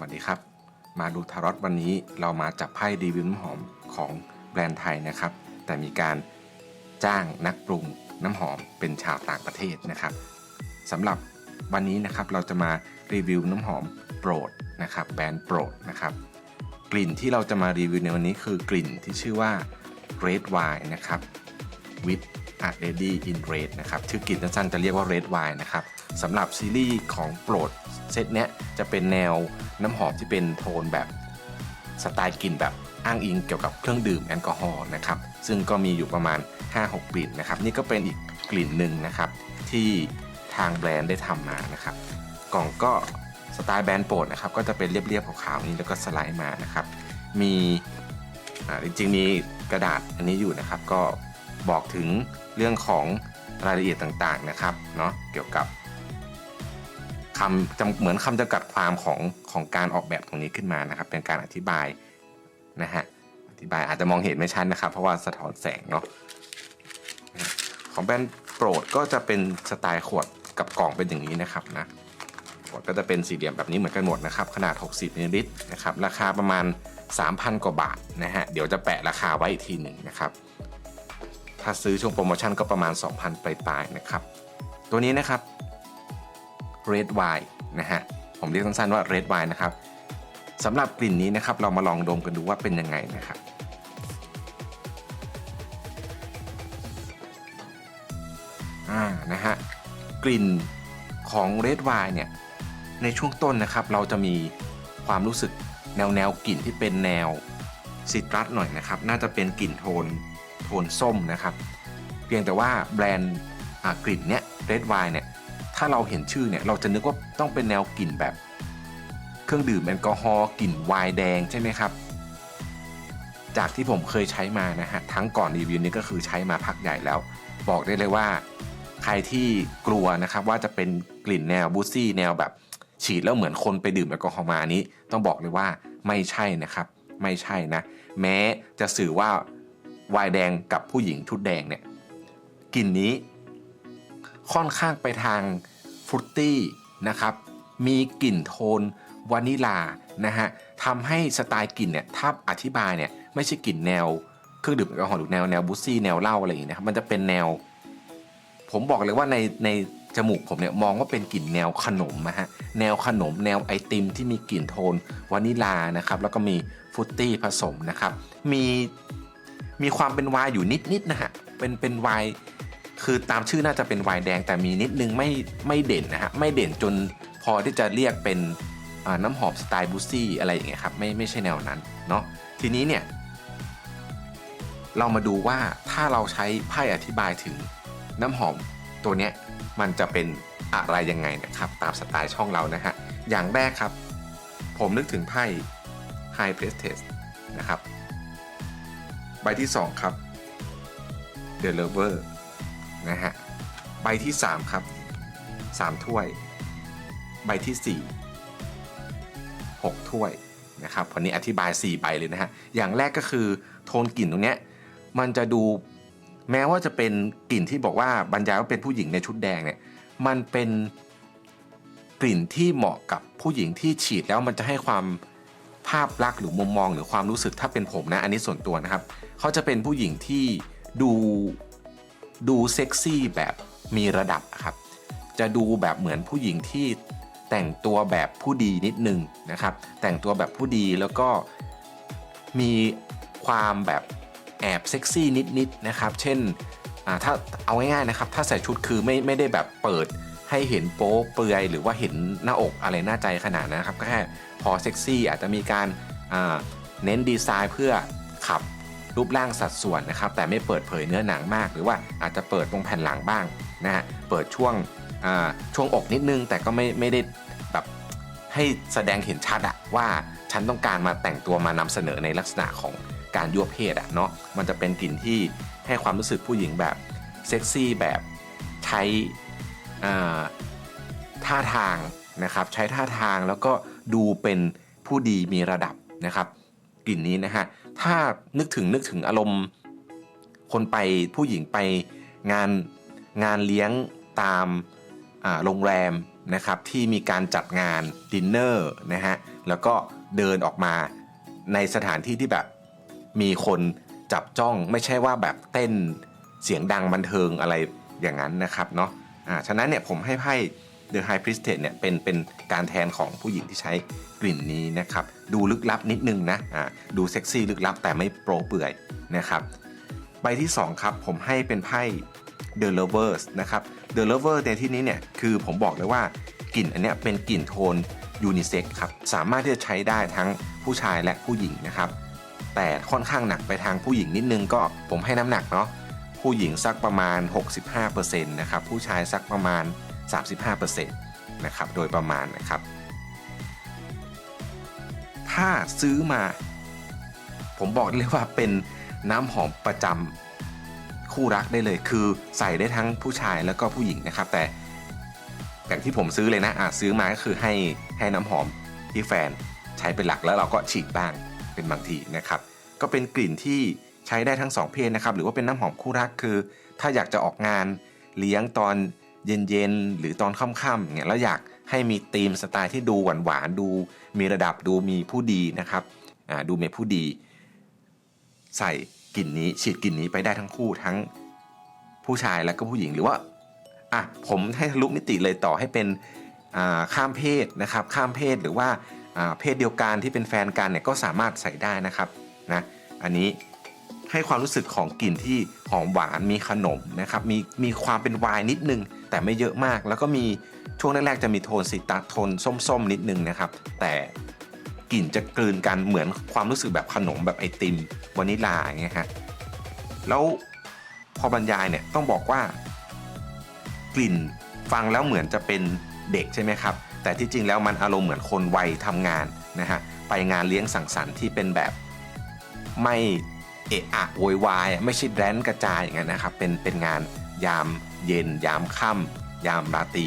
วัสดีครับ มาดูทารอตวันนี้เรามาจับไพ่รีวิวน้ำหอมของแบรนด์ไทยนะครับ แต่มีการจ้างนักปรุงน้ำหอมเป็นชาวต่างประเทศนะครับสำหรับวันนี้นะครับเราจะมารีวิวน้ำหอมโปรดนะครับแบรนด์โปรดนะครับกลิ่นที่เราจะมารีวิวในวันนี้คือกลิ่นที่ชื่อว่า Red Wine นะครับ with a lady in red นะครับชื่อกลิ่นสั้นๆจะเรียกว่า red wine นะครับสำหรับซีรีส์ของโปรด เซตเนี้ยจะเป็นแนวน้ำหอมที่เป็นโทนแบบสไตล์กลิ่นแบบอ้างอิงเกี่ยวกับเครื่องดื่มแอลกอฮอล์นะครับซึ่งก็มีอยู่ประมาณ 5-6 กลิ่นนะครับนี่ก็เป็นอีกกลิ่นหนึ่งนะครับที่ทางแบรนด์ได้ทำมานะครับกล่องก็สไตล์แบรนด์โปรดนะครับก็จะเป็นเรียบๆขาวๆนี้แล้วก็สไลด์มานะครับมีอ่าจริงๆมีกระดาษอันนี้อยู่นะครับก็บอกถึงเรื่องของรายละเอียดต่างๆนะครับเนาะเกี่ยวกับ คำจำเหมือนคำจำกัดความของของการออกแบบตรงนี้ขึ้นมานะครับ เป็นการอธิบายนะฮะอธิบายอาจจะมองเห็นไม่ชัดนะครับ เพราะว่าสะท้อนแสงเนาะของแบรนด์โปรดก็จะเป็นสไตล์ขวดกับกล่องเป็นอย่างนี้นะครับนะขวดก็จะเป็นสี่เหลี่ยมแบบนี้เหมือนกันหมดนะครับ ขนาด 60มิลลิลิตรนะครับราคาประมาณ 3,000 กว่าบาทนะฮะเดี๋ยวจะแปะราคาไว้อีกทีหนึ่งนะครับ ถ้าซื้อช่วงโปรโมชั่นก็ประมาณ 2,000ปลายๆนะครับ ตัวนี้นะครับ Red Wine นะฮะผมเรียกสั้นๆว่า Red Wine นะครับสำหรับกลิ่นนี้นะครับเรามาลองดมกันดูว่าเป็นยังไงนะครับอ่านะฮะกลิ่นของ Red Wine เนี่ยในช่วงต้นนะครับ เราจะมีความรู้สึกแนวแนวกลิ่นที่เป็นแนวซิตรัสหน่อยนะครับ น่าจะเป็นกลิ่นโทนโทนส้มนะครับ เพียงแต่ว่าแบรนด์กลิ่นเนี้ย Red Wine เนี่ย ถ้าเราเห็นชื่อเนี่ยเราจะนึกว่าต้องเป็นแนวกลิ่นแบบ เครื่องดื่มแอลกอฮอล์กลิ่นไวน์แดงใช่ไหมครับ จากที่ผมเคยใช้มานะฮะทั้งก่อนรีวิวนี้ก็คือใช้มาพักใหญ่แล้ว บอกได้เลยว่า ใครที่กลัวนะครับว่าจะเป็นกลิ่นแนวบูซี่แนวแบบ ฉีดแล้วเหมือนคนไปดื่มแอลกอฮอล์มานี้ ต้องบอกเลยว่าไม่ใช่นะครับไม่ใช่นะ แม้จะสื่อว่าวายแดงกับผู้หญิงชุดแดงเนี่ยกลิ่นนี้ ค่อนข้างไปทางฟรุตตี้นะครับ มีกลิ่นโทนวานิลานะฮะทำให้สไตล์กลิ่นเนี่ยถ้าอธิบายเนี่ยไม่ใช่กลิ่นแนวเครื่องดื่มแอลกอฮอล์หรือแนวแนวบุซี่แนวเหล้าอะไรอย่างเงี้ยนะครับมันจะเป็นแนว ผมบอกเลยว่าในในจมูกผมเนี่ยมองว่าเป็นกลิ่นแนวขนมนะฮะแนวขนมแนวไอติมที่มีกลิ่นโทนวานิลานะครับแล้วก็มีฟรุตตี้ผสมนะครับมีมีความเป็นไวน์อยู่นิดๆนะฮะเป็นเป็นไวน์ คือตามชื่อน่าจะเป็นไวน์แดงแต่มีนิดนึงไม่ไม่เด่นนะฮะไม่เด่นจนพอที่จะเรียกเป็นน้ำหอมสไตล์บูซี่อะไรอย่างเงี้ยครับไม่ไม่ใช่แนวนั้นเนาะทีนี้เนี่ยเรามาดูว่าถ้าเราใช้ไพ่อธิบายถึงน้ำหอมตัวเนี้ยมันจะเป็นอะไรยังไงนะครับ ตามสไตล์ช่องเรานะฮะอย่างแรกครับ ผมนึกถึงไพ่ High Priestess นะครับ ใบที่ 2 ครับ The Lover นะฮะ ใบที่ 3 ครับ 3 ถ้วย ใบที่ 4 6 ถ้วยนะครับวันนี้อธิบาย 4 ใบเลยนะฮะ อย่างแรกก็คือโทนกลิ่นตรงเนี้ยมันจะดูแม้ว่าจะเป็นกลิ่นที่บอกว่าบรรยายว่าเป็นผู้หญิงในชุดแดงเนี่ยมันเป็นกลิ่นที่เหมาะกับผู้หญิงที่ฉีดแล้วมันจะให้ความภาพลักษณ์หรือมุมมองหรือความรู้สึกถ้าเป็นผมนะอันนี้ส่วนตัวนะครับเขาจะเป็นผู้หญิงที่ดู ดูเซ็กซี่แบบมีระดับครับ จะดูแบบเหมือนผู้หญิงที่แต่งตัวแบบผู้ดีนิดนึงนะครับ แต่งตัวแบบผู้ดีแล้วก็มีความแบบแอบเซ็กซี่นิดๆนะครับ เช่นถ้าเอาง่ายๆนะครับ ถ้าใส่ชุดคือไม่ไม่ได้แบบเปิดให้เห็นโป๊เปลือยหรือว่าเห็นหน้าอกอะไรหน้าใจขนาดนะครับ ก็แค่พอเซ็กซี่อาจจะมีการเน้นดีไซน์เพื่อขับ รูปร่างสัดส่วนนะครับ แต่ไม่เปิดเผยเนื้อหนังมาก หรือว่าอาจจะเปิดตรงแผ่นหลังบ้างนะฮะเปิดช่วงช่วงอกนิดนึง แต่ก็ไม่ไม่ได้แบบให้แสดงเห็นชัดอะว่าฉันต้องการมาแต่งตัวมานำเสนอในลักษณะของการยั่วเพศอะเนาะมันจะเป็นกลิ่นที่ให้ความรู้สึกผู้หญิงแบบเซ็กซี่แบบใช้ท่าทางนะครับใช้ท่าทางแล้วก็ดูเป็นผู้ดีมีระดับนะครับกลิ่นนี้นะฮะ ถ้านึกถึงนึกถึงอารมณ์ คนไปผู้หญิงไปงานงานเลี้ยงตามโรงแรมนะครับที่มีการจัดงานดินเนอร์นะฮะแล้วก็เดินออกมาในสถานที่ที่แบบมีคนจับจ้องไม่ใช่ว่าแบบเต้นเสียงดังบันเทิงอะไรอย่างนั้นนะครับเนาะอ่าฉะนั้นเนี่ยผมให้ไพ่ The High Priestess เนี่ยเป็นเป็นการแทนของผู้หญิงที่ใช้กลิ่นนี้นะครับ ดูลึกลับนิดนึงนะอ่าดูเซ็กซี่ลึกลับแต่ไม่โปรเปื่อยนะครับใบที่ 2 ครับ ผมให้เป็นไพ่ The Lovers นะครับ The Lover ในที่นี้เนี่ยคือผมบอกเลยว่ากลิ่นอันเนี้ยเป็นกลิ่นโทนยูนิเซ็กครับ สามารถที่จะใช้ได้ทั้งผู้ชายและผู้หญิงนะครับ แต่ค่อนข้างหนักไปทางผู้หญิงนิดนึงก็ผมให้น้ำหนักเนาะผู้หญิงสักประมาณ 65%นะครับ ผู้ชายสักประมาณ 35%นะครับโดยประมาณนะครับ ถ้าซื้อมา ผมบอกเลยว่าเป็นน้ำหอมประจำคู่รักได้เลยคือใส่ได้ทั้งผู้ชายแล้วก็ผู้หญิงนะครับ แต่อย่างที่ผมซื้อเลยนะอะซื้อมาก็คือให้ให้น้ำหอมที่แฟนใช้เป็นหลักแล้วเราก็ฉีดบ้างเป็นบางทีนะครับ ก็เป็นกลิ่นที่ใช้ได้ทั้งสองเพศนะครับ หรือว่าเป็นน้ำหอมคู่รักคือ ถ้าอยากจะออกงานเลี้ยงตอน เย็นๆ หรือตอนค่ำๆเนี่ยแล้วอยากให้มีธีมสไตล์ที่ดูหวานๆดูมีระดับดูมีผู้ดีนะครับอ่าดูมีผู้ดี ใส่กลิ่นนี้ฉีดกลิ่นนี้ไปได้ทั้งคู่ทั้งผู้ชายและก็ผู้หญิงหรือว่าอะผมให้ทะลุมิติเลยต่อให้เป็นอ่าข้ามเพศนะครับข้ามเพศหรือว่าอ่าเพศเดียวกันที่เป็นแฟนกันเนี่ยก็สามารถใส่ได้นะครับนะอันนี้ ให้ความรู้สึกของกลิ่นที่หอมหวานมีขนมนะครับมีมีความเป็นไวน์นิดนึง แต่ไม่เยอะมาก แล้วก็มีช่วงแรกๆจะมีโทนสีตัดโทนส้มๆ นิดนึงนะครับ แต่กลิ่นจะกลืนกันเหมือนความรู้สึกแบบขนมแบบไอติมวานิลาอย่างเงี้ยฮะแล้วพอบรรยายเนี่ยต้องบอกว่ากลิ่นฟังแล้วเหมือนจะเป็นเด็กใช่ไหมครับ แต่ที่จริงแล้วมันอารมณ์เหมือนคนวัยทำงานนะฮะไปงานเลี้ยงสังสรรค์ที่เป็นแบบไม่ เอะอะโวยวายไม่ใช่แดนกระจายอย่างเงี้ยนะครับ เป็นเป็นงานยามเย็น ยามค่ำยามราตรี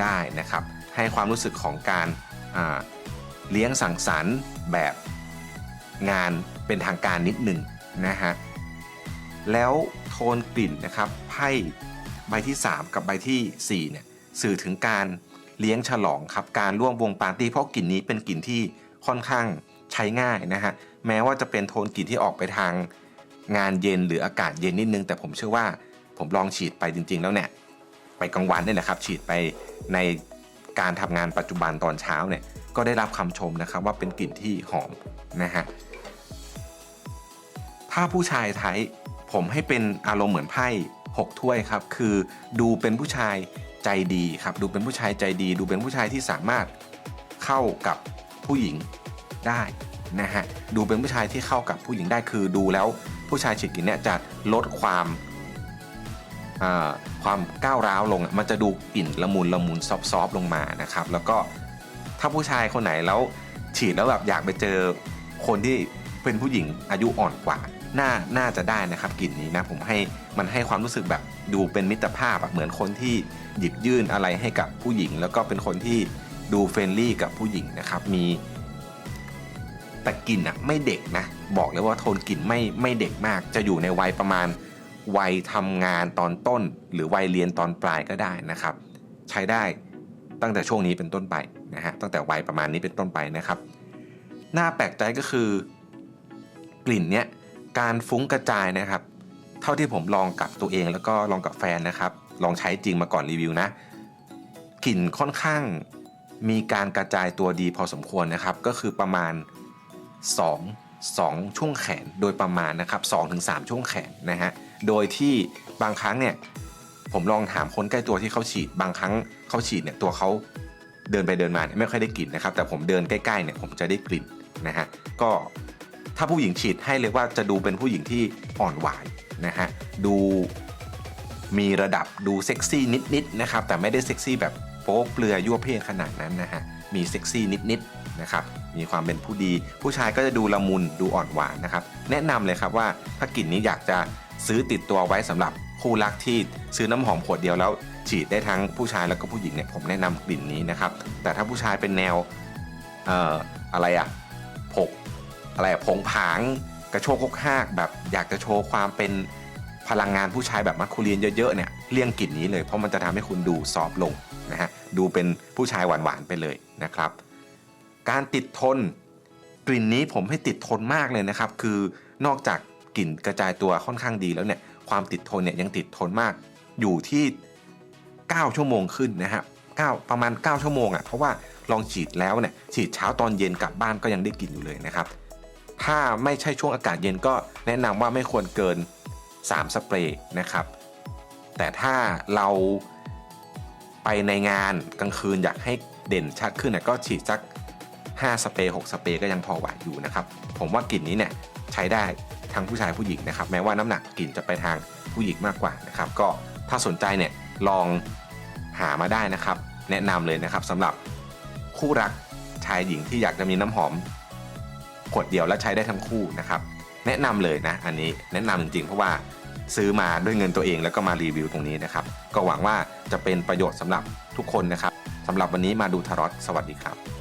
ได้นะครับ ให้ความรู้สึกของการเลี้ยงสังสรรค์แบบงานเป็นทางการนิดหนึ่งนะฮะแล้วโทนกลิ่นนะครับไพ่ใบที่ 3 กับใบที่4เนี่ยสื่อถึงการเลี้ยงฉลองครับการร่วมวงปาร์ตี้เพราะกลิ่นนี้เป็นกลิ่นที่ค่อนข้างใช้ง่ายนะฮะ แม้ว่าจะเป็นโทนกลิ่นที่ออกไปทางงานเย็นหรืออากาศเย็นนิดนึง แต่ผมเชื่อว่าผมลองฉีดไปจริง ๆ แล้วเนี่ยไปกลางวันนี่แหละครับ ฉีดไปในการทำงานปัจจุบันตอนเช้าเนี่ยก็ได้รับคำชมนะครับว่าเป็นกลิ่นที่หอมนะฮะถ้าผู้ชายไทยผมให้เป็นอารมณ์เหมือนไพ่6ถ้วยครับ คือดูเป็นผู้ชายใจดีครับ ดูเป็นผู้ชายใจดี ดูเป็นผู้ชายที่สามารถเข้ากับผู้หญิงได้ นะฮะดูเป็นผู้ชายที่เข้ากับผู้หญิงได้คือดูแล้วผู้ชายฉีดกินเนี่ยจะลดความความก้าวร้าวลงมันจะดูกลิ่นละมุนละมุนซอฟๆลงมานะครับ แล้วก็ถ้าผู้ชายคนไหนแล้วฉีดแล้วแบบอยากไปเจอคนที่เป็นผู้หญิงอายุอ่อนกว่า น่าน่าจะได้นะครับกลิ่นนี้นะผมให้มันให้ความรู้สึกแบบดูเป็นมิตรภาพอะเหมือนคนที่หยิบยื่นอะไรให้กับผู้หญิง แล้วก็เป็นคนที่ดูเฟรนลี่กับผู้หญิงนะครับมี แต่กลิ่นอะไม่เด็กนะ บอกเลยว่าโทนกลิ่นไม่ไม่เด็กมาก จะอยู่ในวัยประมาณวัยทำงานตอนต้น หรือวัยเรียนตอนปลายก็ได้นะครับ ใช้ได้ตั้งแต่ช่วงนี้เป็นต้นไปนะฮะตั้งแต่วัยประมาณนี้เป็นต้นไปนะครับน่าแปลกใจก็คือกลิ่นเนี้ยการฟุ้งกระจายนะครับ เท่าที่ผมลองกับตัวเองแล้วก็ลองกับแฟนนะครับ ลองใช้จริงมาก่อนรีวิวนะกลิ่นค่อนข้างมีการกระจายตัวดีพอสมควรนะครับ ก็คือประมาณ 2 2 ช่วงแขนโดยประมาณนะครับ2-3ช่วงแขนนะฮะโดยที่บางครั้งเนี่ยผมลองถามคนใกล้ตัวที่เขาฉีด บางครั้งเขาฉีดเนี่ยตัวเขาเดินไปเดินมาเนี่ยไม่ค่อยได้กลิ่นนะครับ แต่ผมเดินใกล้ๆเนี่ยผมจะได้กลิ่นนะฮะก็ถ้าผู้หญิงฉีดให้เลยกว่าจะดูเป็นผู้หญิงที่อ่อนหวานนะฮะดูมีระดับดูเซ็กซี่นิดๆนะครับแต่ไม่ได้เซ็กซี่แบบโป๊เปลือยยั่วเพศขนาดนั้นนะฮะมีเซ็กซี่นิดๆ นะครับมีความเป็นผู้ดี ผู้ชายก็จะดูละมุนดูอ่อนหวานนะครับ แนะนำเลยครับว่าถ้ากลิ่นนี้อยากจะซื้อติดตัวไว้สำหรับคู่รักที่ซื้อน้ำหอมขวดเดียวแล้ว ฉีดได้ทั้งผู้ชายแล้วก็ผู้หญิงเนี่ยผมแนะนำกลิ่นนี้นะครับ แต่ถ้าผู้ชายเป็นแนวเอ่ออะไรอะผกอะไรอะผงผางกระโชกคกหากแบบอยากจะโชว์ความเป็นพลังงานผู้ชายแบบมัสคูลียนเยอะๆเนี่ยเลี่ยงกลิ่นนี้เลยเพราะมันจะทำให้คุณดูซอฟลงนะฮะดูเป็นผู้ชายหวานๆไปเลยนะครับ การติดทน กลิ่นนี้ผมให้ติดทนมากเลยนะครับ คือนอกจากกลิ่นกระจายตัวค่อนข้างดีแล้วเนี่ยความติดทนเนี่ยยังติดทนมากอยู่ที่ 9 ชั่วโมงขึ้นนะฮะ9ประมาณ 9 ชั่วโมงอะ่ะเพราะว่าลองฉีดแล้วเนี่ยฉีดเช้าตอนเย็นกลับบ้านก็ยังได้กลิ่นอยู่เลยนะครับ ถ้าไม่ใช่ช่วงอากาศเย็นก็แนะนำว่าไม่ควรเกิน 3 สเปรย์นะครับ แต่ถ้าเราไปในงานกลางคืนอยากให้เด่นชัดขึ้นน่ะก็ฉีดสัก 5 สเปรย์6สเปรย์ก็ยังพอไหวอยู่นะครับ ผมว่ากลิ่นนี้เนี่ยใช้ได้ทั้งผู้ชายผู้หญิงนะครับ แม้ว่าน้ำหนักกลิ่นจะไปทางผู้หญิงมากกว่านะครับ ก็ถ้าสนใจเนี่ยลองหามาได้นะครับ แนะนำเลยนะครับสำหรับคู่รักชายหญิงที่อยากจะมีน้ำหอมขวดเดียวและใช้ได้ทั้งคู่นะครับ แนะนำเลยนะ อันนี้แนะนำจริงๆ เพราะว่าซื้อมาด้วยเงินตัวเองแล้วก็มารีวิวตรงนี้นะครับ ก็หวังว่าจะเป็นประโยชน์สำหรับทุกคนนะครับสำหรับวันนี้มาดูทารอตสวัสดีครับ